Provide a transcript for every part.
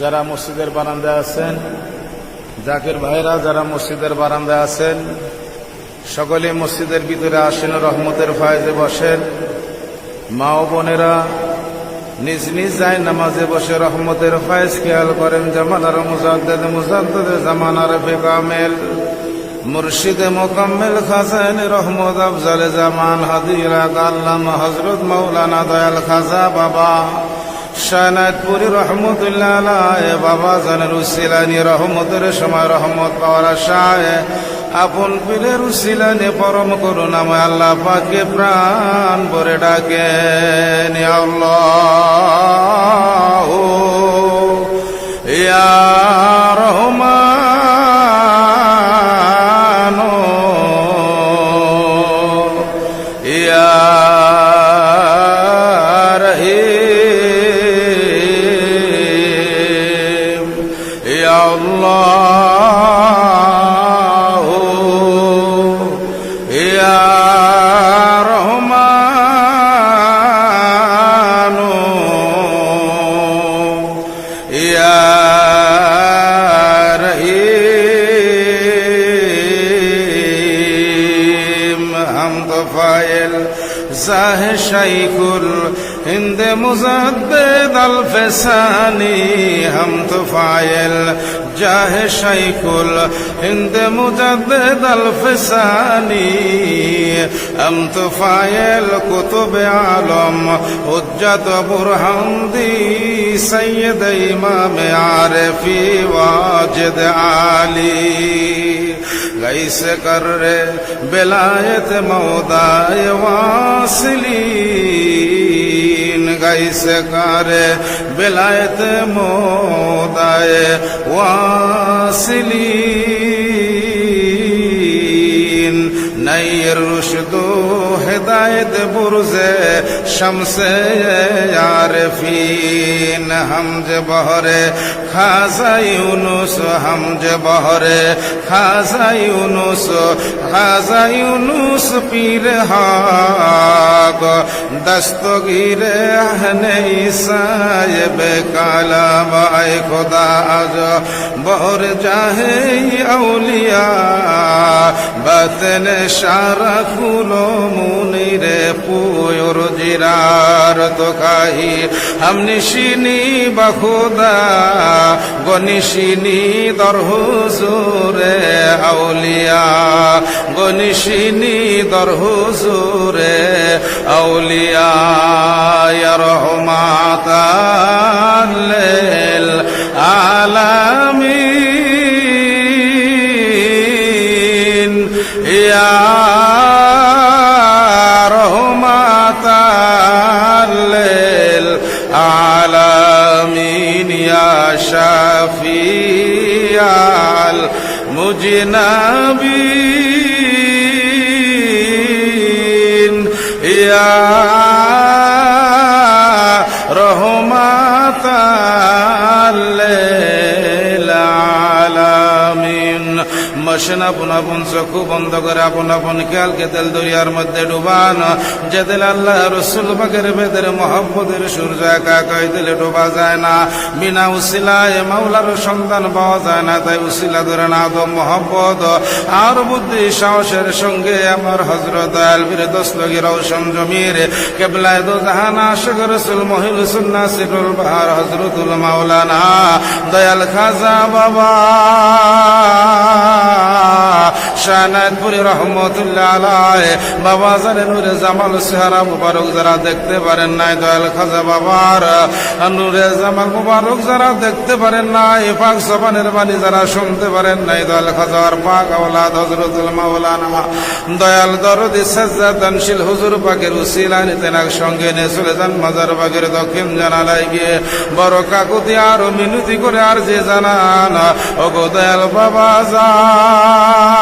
যারা মসজিদের বারান্দায় আছেন, জাকির ভাইরা যারা মসজিদের বারান্দায় আছেন, সকলে মসজিদের ভিতরে আসেন, রহমতের ফায়জে বসেন। মা ও বোনেরা নিজ নিজ যায় নামাজে বসে রহমতের ফায়েজ খেয়াল করেন, জামানার মুজাদ্দেদ মুজাদ্দেদ জামানার বেকামেল, মুর্শিদে মোকাম্মেল খাজান রহমত আফজালে জামান হাদিরা আল্লাম হজরত মৌলানা দয়াল খাজা বাবা। শায়নাথপুরি রহমতুল্লাহ বাবা জানের উসিলানি রহমতের সময় রহমত পাওয়ার আশায় আপন পীরের উসিলানি পরম করুণাময় আল্লাহ পাকে প্রাণ ভরে ডাকে আল্লাহ। শাইকুল হিন্দ মুজাদ্দেদ আল ফেসানি, হাম তো ফাইল জাহ শাইকুল হিন্দ মুজাদ্দেদ আল ফেসানি, হাম তো ফাইল কুতুব আলম হুজ্জত বুরহামদি, সৈয়দ ইমাম আরফি ওয়াজিদ আলী। গাইস কর রে বেলায়েত মৌদায় ওয়াসলিন গাইছে কর বেলায়েত মৌদায় ওয়াসলিন নৈর রুশদ زد برز شمس عارفین ہم ج بہر خاصا یونس ہم ج بہر خاصا یونس خاصا یونس پیر حاق دستگیر اہن عیسائی بے کالا بائے خدا آج بہر جاہے اولیاء بطن شارہ খুলো মুনিরে পুয়ুর জিরার তো কাহি। হাম নিশিনি বাখুদা গনিশিনি দর হুজুরে আউলিয়া। গনিশিনি দর হুজুরে আউলিয়া রহমাতাল আলামিন। আলামিন শাফিয়াল মুজনাবিন মশন আপন আপন চক্ষু বন্ধ করে আপন আপন খেয়ালকে তেল দরিয়ার মধ্যে ডুবান। যে দিল আল্লাহ রসুল বাগের বেদের মহব্বতের সূর্য একা কই দিলে ডোবা যায় না, বিনা উসিলায় মাওলার সন্তান পাওয়া যায় না, তাই উসিলা ধরে না তো মহব্বত। আর বুদ্ধি সাহসের সঙ্গে আমার হজরত আলবীর দস্তগি রৌশন জমির, কেবলায় দো জাহানা আশক রসুল মহিল সুন্না সিরুল বাহার হজরতুল মাওলানা। দয়াল খাজা বাবা। শানায়তপুরি রহমতুল্লাহ আলাই বাবা জানে নুরে জামাল সেহারা মুবারক যারা দেখতে পারেন নাই, দয়াল খাজা বাবার, নুরে জামাল মুবারক যারা দেখতে পারেন নাই, পাক সবানের বাণী যারা শুনতে পারেন নাই, দয়াল খাজার পাক আওলাদ হজরতুল মাওলানা, দয়াল দরদি সাজ্জা তানশিল হুজুর পাকের উসিলানি তেনাক সঙ্গে নিয়ে চলে যান মাজার বাগের দক্ষিণ জানালায় গিয়ে। বড় কাকুতি আরও মিনতি করে আর যে জানান ও গো দয়াল বাবা, যান।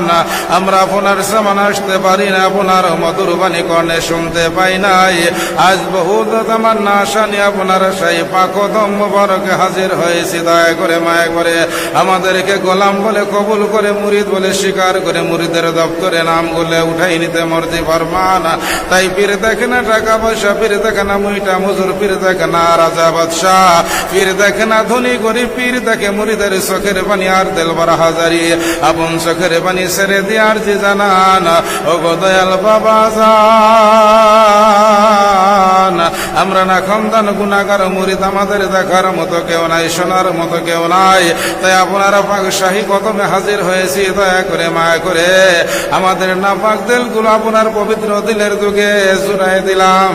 রহমান আমরা আপনার সামান আসতে পারি না, আপনার মধুর বাণী কর্ণে শুনতে পাই নাই। আজ বহু তামান্না আশা নিয়ে আপনার সেই পাকদম মুবারকে হাজির হয়েছি, দয়া করে মায়া করে আমাদেরকে গোলাম বলে কবুল করে, মুরিদ বলে স্বীকার করে, মুরিদের দপ্তরে নাম গুলে উঠাই নিতে মর্জি ফরমান। তাই পীর দেখে না টাকা পয়সা, পীর দেখে না মুইটা মজুর, পীর দেখে না রাজা বাদশাহ। পীর দেখে না ধনী গরিব, পীর দেখে মুরিদের চোখের পানি আর দেলবার হাজারি। আপন চোখের পানি ছেড়ে দিয়ার যে জানান ও গো দয়াল বাবা জান আমরা না খন্দান গুণাগার মুরিদ, আমাদের দেখার মতো কেউ নাই, শোনার মতো কেউ নাই। তাই আপনারা পাক শাহী কদমে হাজির হয়েছি, দয়া করে মায়া করে। আমাদের নাপাক দিলগুলো আপনার পবিত্র দিলের যুগে জুড়াই দিলাম।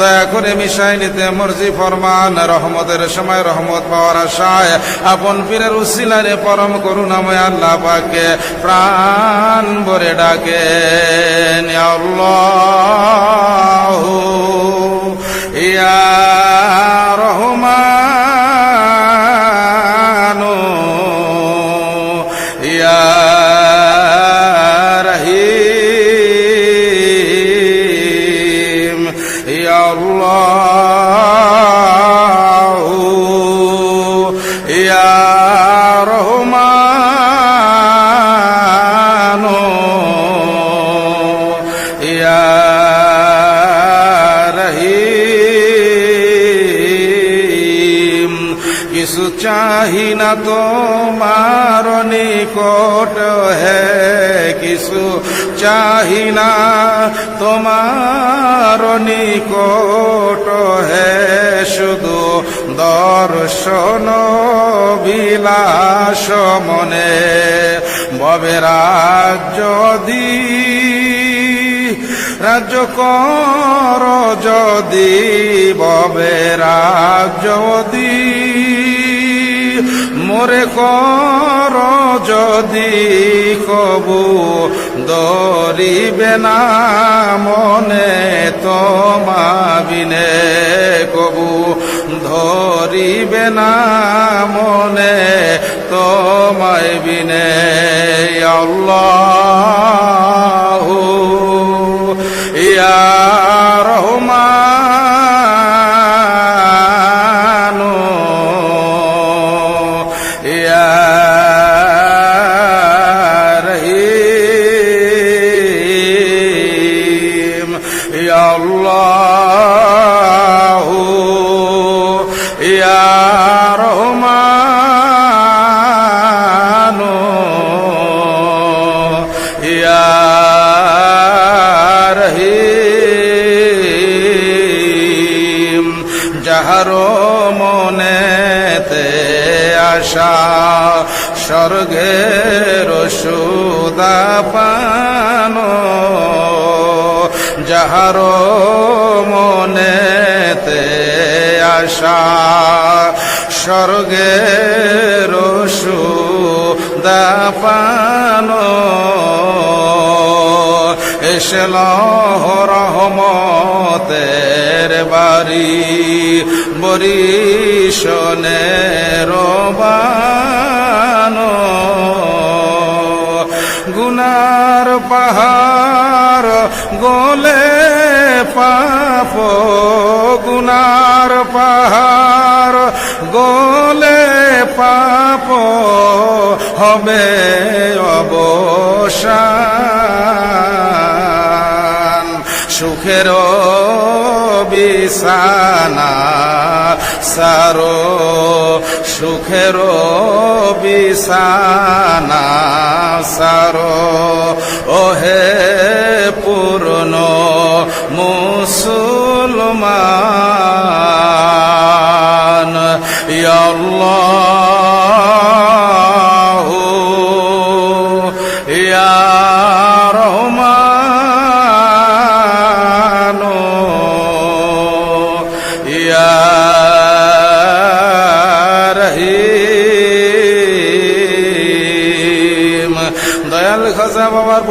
দয়া করে মিশাই নিতে মর্জি ফরমান, রহমতের সময় রহমত পাওয়ার আশায়। আপন পীরের উসিলারে পরম করুণাময় আল্লাহ পাকে প্রাণ ভরে ডাকে আল্লাহ। কিছু চাহি না তোমার নিকট হে, কিছু চাহি না তোমার নিকট হে, শুধু দর্শন বিলাস মনে, ববেরাজ যদি, রাজ্য কর যদি ববে যদি মোরে কর যদি কবু দরিবে না মনে তোমা বিনে কবু ধরিবে না মনে তোমায় বিনে আল্লাহ। ইয়া রহমান ইয়া রহিম যাহার মনেতে আশা স্বর্গের সুদা পানো যাহার স্বর্গের সুদা পানো এসল রহমতের বাড়ি বরিশনের বানো। গুনার পাহাড় গোলে পাপ গুনার পাহাড় গোলে পাপ হবে অবসান। সুখের বিছানা সারো সুখের বিছানা সারো। ওহে পূর্ণ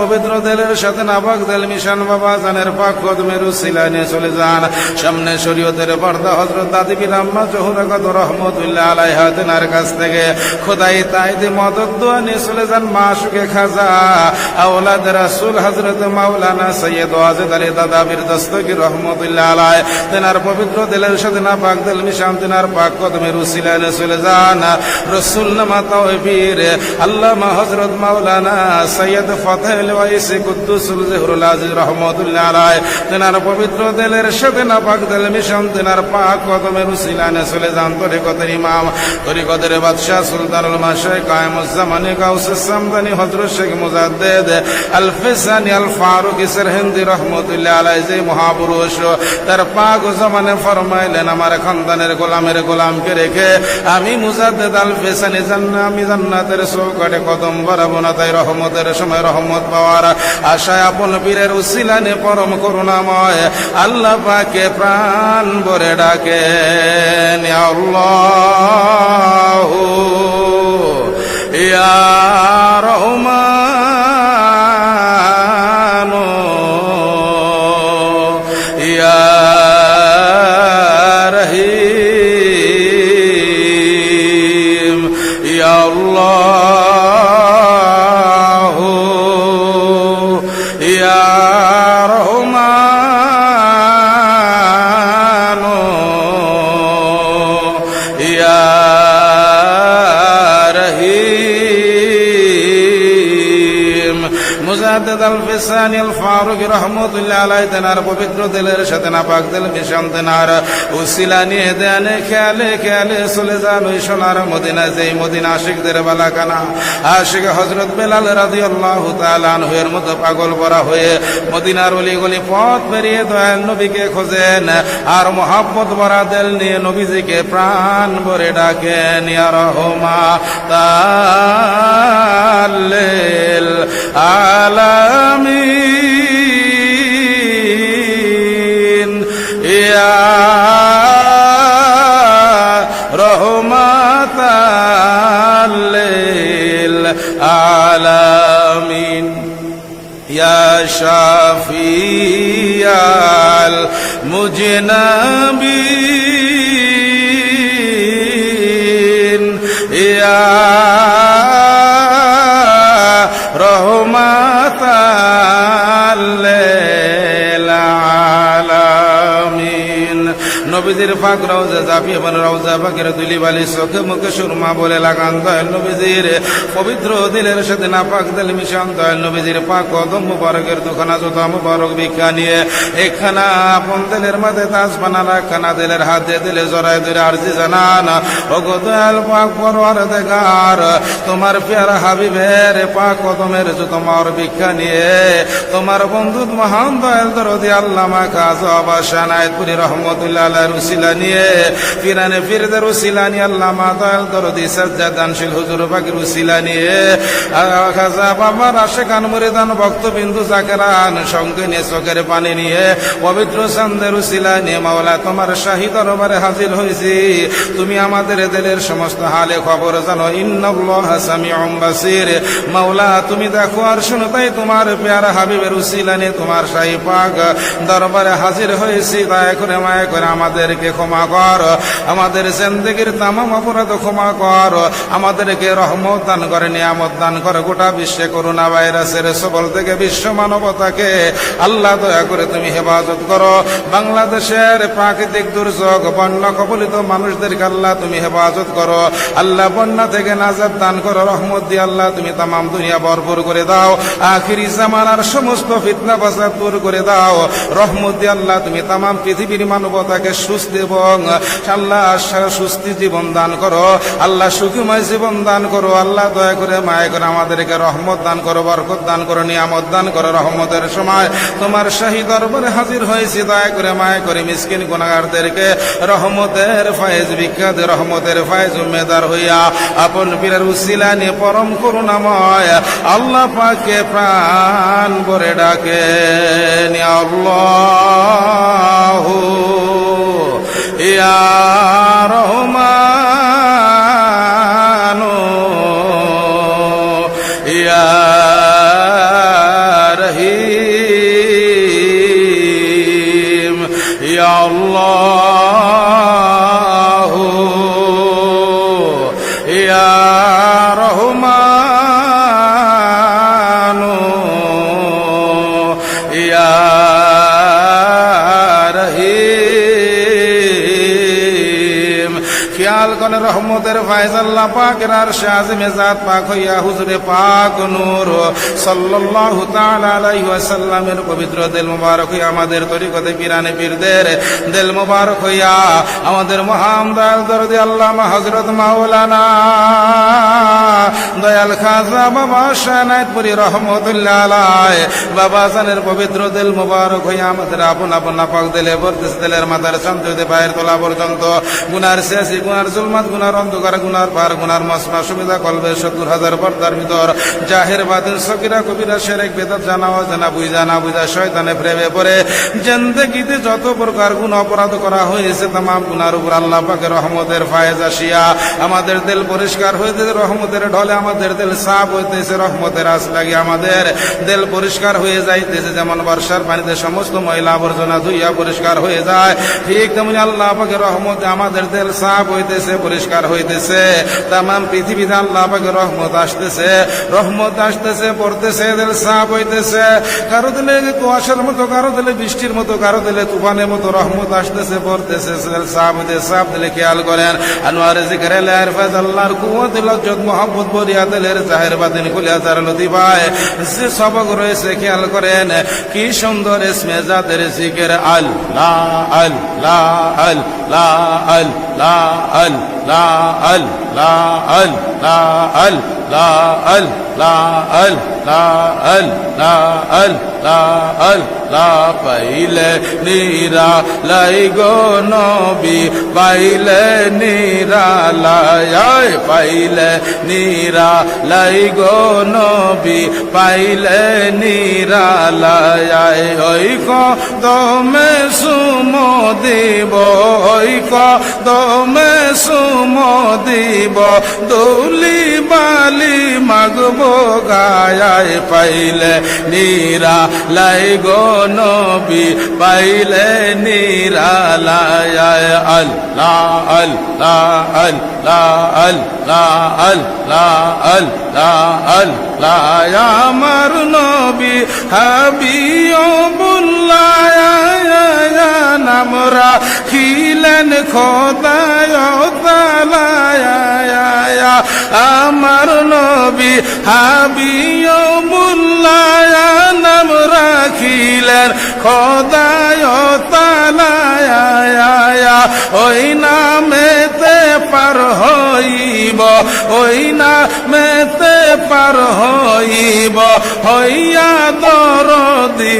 পবিত্র দেলের সাথে নাপাক দেল মিশন বাবা জানের পাক কদমের উসিলায় নিয়ে চলে যান। সামনে শরীয়তের পর্দা হজরত দাদি বিন আম্মা জহুরাকাত রহমতুল্লাহ আলাইহা তেনার কাছ থেকে। খোদাই তাইদি মদত, দোয়া নিয়ে চলে যান মা সুখে খাজা। আওলাদ রাসূল হযরত মাওলানা সৈয়দ ওয়াজেদ আলী দাদা বীর দস্তগীর রহমতুল্লাহ আলাই তেনার পবিত্র দিলের সাথে না পাক মিশান তেনার পাক উসিলায় নিয়ে চলে যান। রসুল নামা হযরত মাওলানা সৈয়দ ফতেহ ওয়াইসি কুদ্দুসুল জহুরুল আজিজ রহমতুল্লাহ আলাই তেনার পবিত্র দিলের সাথে না পাক দিল মিশান, তেনার পাক কদমের উসিলায় নিয়ে চলে যান তরিকতের ইমাম। তরিকতের বাদশাহ সুলতানুল সামদানি শেখ মুজাদ্দেদ আল ফিসানি আল ফারুক রহমতুল্লাহ আলাই যে মহাপুরুষ, তার পাক জমানে ফরমাইলেন, আমার খানদানের গোলামের গোলামকে রেখে আমি মুজাদ্দেদ আল ফিসানি জান্না আমি জান্নাতের চৌকাটে কদম বাড়াবো না, তাই রহমতের সময় রহমত পাওয়ার আশায় আপন পীরের উসিলানে পরম করুণাময় আল্লাহ পাকে প্রাণ ভরে ডাকে আল্লাহ, ইয়া রহমান। রহমতুল্লাহ তেনার পবিত্র দিলের সাথে না পাক দিল মিশন তেনার উসিলা নিয়ে দেনে খেয়ালে খেয়ালে চলে যান ওই সোনার মদিনা, যেই মদিনা আশিকদের বালাকানা আশিক হজরত বেলাল রাদিয়াল্লাহু তাআলা আনহুর মতো পাগল ভরা হয়ে মদিনার অলি গলি পথ পেরিয়ে দয়াল নবীকে খোঁজেন। আর মোহাব্বত ভরা দিল নিয়ে নবীজিকে প্রাণ ভরে ডাকেন, ইয়া রহমা তাল্লিল আলামিন। العالمين يا شافي المجنبين নবীজির ফাঁক রওজা জাপি আমার রওজা পাকের তুলি বালি, চোখে মুখে সুরমা বলে লাগান দয়াল নবীজির। পবিত্র দিলের সাথে না পাক দিল মিশন দয়াল নবীজির পাক কদম মুবারকের দুখানা জুতা মুবারক ভিক্ষা নিয়ে। একখানা আপন দিলের মাঝে তাজ বানালা একখানা দিলের হাত দিলে জড়াই দিলে আরজি জানান। ও দয়াল পাক পরওয়ার দেখার তোমার পেয়ারা হাবিবের পাক কদমের জুতমার ভিক্ষা নিয়ে। তোমার বন্ধু মহান দয়াল দরদি আল্লামা কাজ আবাসানায়তপুরি রহমতুল্লাহ আল্লাহর উসিলা নিয়ে। ফিরানে ফিরদের উসিলা নিয়ে আল্লামা দয়াল দরদি সাজ্জাদ দানশীল হুজুর উসিলা নিয়ে। খাজা বাবার জাকেরান সঙ্গে নিয়ে চোখের পানি নিয়ে। পবিত্র চান্দের উসিলা নিয়ে মাওলা তোমার শাহী দরবারে হাজির হয়েছি তুমি আমাদের দিলের সমস্ত হালে খবর জানো। ইন্নাল্লাহ সামিউম বাসির। মাওলা তুমি দেখো আর শুনো তাই তোমার পেয়ারা হাবিবের উসিলা নিয়ে তোমার শাহী পাক দরবারে হাজির হয়েছি দয়া করে মায়া করে আমাদেরকে ক্ষমা কর, আমাদের জিন্দগির তামাম অপরাধ ক্ষমা কর, আমাদেরকে রহমত দান করে, নিয়ামত দান করে, গোটা বিশ্বে করোনা ভাইরাসের সবল থেকে বিশ্ব মানবতাকে আল্লাহ দয়া করে তুমি হেফাজত করো। বাংলাদেশের প্রাকৃতিক দুর্যোগ, বন্যা কবলিত মানুষদেরকে আল্লাহ তুমি হেফাজত করো। আল্লাহ বন্যা থেকে নাজাদ দান করো, রহমত দিয়ে আল্লাহ তুমি তামাম দুনিয়া ভরপুর করে দাও। আখিরি জামানার সমস্ত ফিতনা ফাসাদ দূর করে দাও। রহমত দিয়ে আল্লাহ তুমি তামাম পৃথিবীর মানবতাকে সুস্থ এবং আল্লাহ সুস্থি জীবন দান করো। আল্লাহ সুখময় জীবন দান করো। আল্লাহ দয়া করে মায়া করে আমাদেরকে রহমত দান করো, বরকত দান করো, নিয়ামত দান করো রহমতের সময়। তোমার শাহী দরবারে হাজির হয়েছি, দয়া করে মায়া করে মিসকিন গুণাগারদেরকে রহমতের ফায়েজ বিখ্যাত, রহমতের ফায়েজ উম্মেদার হইয়া আপন পীরের উসিলা নিয়ে পরম করুণাময় আল্লাহ পাকে প্রাণ ভরে ডাকে আল্লাহ। রহমান রহিম ইয়া আল্লাহ। করে রহমতের ফায়জাল্লাহ পাকের আর শাহজিমে জাত পাক হইয়া হুজুরে পাক নূর। সাল্লাল্লাহু তাআলা আলাইহি ওয়াসাল্লামের পবিত্র দিল মুবারক হইয়া আমাদের তরিকতে পিরানে পীরদের দিল মুবারক হইয়া আমাদের মহান দয়াল দরদি আল্লামা হযরত মাওলানা দয়াল খাজা বাবা শানাইতপুরি রহমতুল্লাহ আলাই বাবা জানের পবিত্র দিল মুবারক হইয়া আমাদের আপন আপন নাপাক দিলে, বরদেশ দিলের মাথার শান্ত হইতে পায়ের তোলা পর্যন্ত। গুনার শেষি, গুনার জুলমাত গুনার অন্ধকার, গুনার পার, গুনার মসমা সুবিধা, কলবে সত্তর হাজার পর্দার ভিতর। জাহের বাদিন সকিরা, কবিরা, সেরেক বেদাত জানা অজানা বুঝা না বুঝা শয়তানে প্রেমে পড়ে। জেন্দেগিতে যত প্রকার গুণ অপরাধ করা হয়েছে, তামাম গুনার উপর আল্লাহ পাকে রহমতের ফায়েজ আসিয়া আমাদের দিল পরিষ্কার হইতেছে, রহমতের ঢলে আমাদের দিল সাফ হইতেছে, রহমতের আস লাগে আমাদের দিল পরিষ্কার হয়ে যাইতেছে। যেমন বর্ষার পানিতে সমস্ত ময়লা আবর্জনা ধুইয়া পরিষ্কার হয়ে যায়, ঠিক তেমনি আল্লাহ পাকে রহমতে আমাদের দিল সাফ হইতেছে পরিষ্কার হইতেছে। তাম পৃথিবীতে আল্লাহ পাকে রহমত আসতেছে। রহমত আসতেছে, পড়তেছে দিল সাফ হইতেছে। কারও দিলে কুয়াশার মতো, কারও দিলে বৃষ্টির মতো, কারও দিলে তুফানের মতো রহমত আসতেছে, পড়তেছে দিল সাফ হইতে সাফ দিলে খেয়াল করেন, আনোয়ার জিকরে লেয়ার ফাজ আল্লাহর কুয়াত, লজ্জত মোহাম্মদ বরিয়া দিলের জাহের বাদিন খুলিয়া তার লতিফায় যে সবক রয়েছে, খেয়াল করেন, কি সুন্দর ইসমে জাতের জিকের। لا ال لا ال لا ال লা আল লা আল লা আল লা আল লা আল, লা পাইলে নিরা লাই গো নবী, পাইলে নিরা লায় পাইলে নিরা লাই গো নবী, পাইলে নিরা লায় ওই কদমে সুমো দিব, ওই কদমে সুমো দিব, দৌলি বাল মাগব গায় পাইলে নিরা লাই গো নবী, পাইলে নিরা লাই, আল্লাহ আল্লাহ আল্লাহ আল্লাহ আল্লাহ আল্লাহ আল্লাহ আমার নবী হাবিও বুল্লায় নামরা খিলেন খোদায় তালায় আমার নবী হাবিও নাম রাখিলেন খোদায় তালায় ওই নামেতে পার হইব ওই নামেতে পার হইব, হইয়া দরদি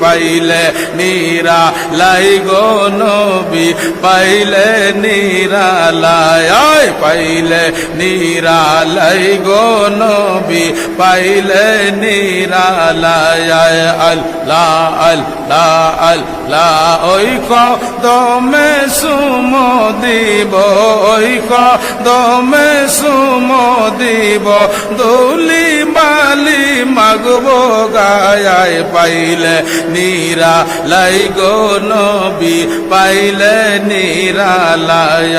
পাইলে নিরা লাই নবী, পাইলে নিরা লাই পাইলে নিরা লাই নবী, পাইলে নিরা লাই আল্লাহ আল্লাহ আল্লাহ, ওই কদমে সুম দিব, ওই কদমে সুম দিব দৌলি বালি মাগব গায় পাইলে নিরা লাই গো নবী, পাইলে নিরা লাই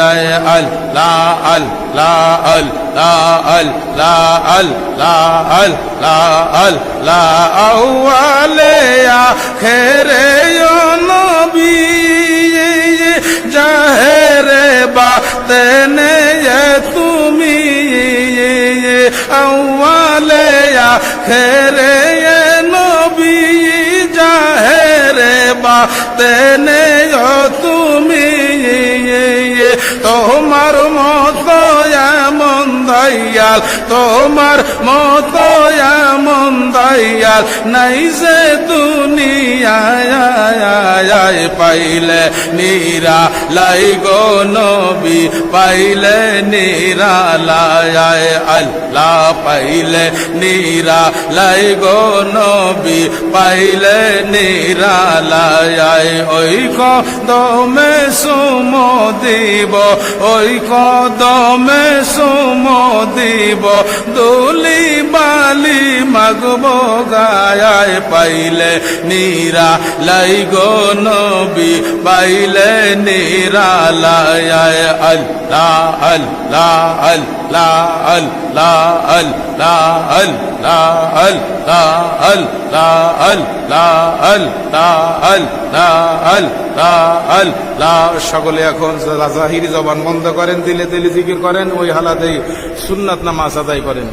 আল্লাহ আল্লাহ আল্লাহ আল্লাহ আল্লাহ আল্লাহ আল্লাহ আউয়ালে আখেরে নবী, জাহেরে বাতেনে তুমি আউয়ালে আখেরে নবী জাহেরে বা তেনে তুমি তোমার মন দয়াল, তোমার মতো এমন দয়াল নাই যে দুনিয়ায় পাইলে নিরা লাই গো নবী, পাইলে নিরা লাই আল্লাহ, পাইলে নিরা লাই গো নবী, পাইলে নিরা লাই ওই কদমে সুম দিব, ওই কদমে সুম দিব দুলি বালি মাগব গায় পাইলে নীরা লাই গো নবী পাইলে নীরা লাই আল্লাহ আল্লাহ আল্লাহ আল্লাহ আল্লাহ আল্লাহ আল্লাহ আল্লাহ আল্লাহ আল্লাহ আল্লাহ আল্লাহ আল্লাহ সকলে এখন জাহিরি জবান বন্ধ করেন দিলে দিলে জিকির করেন ওই হালাতেই সুন্নাত নামাজ আদায় করেন।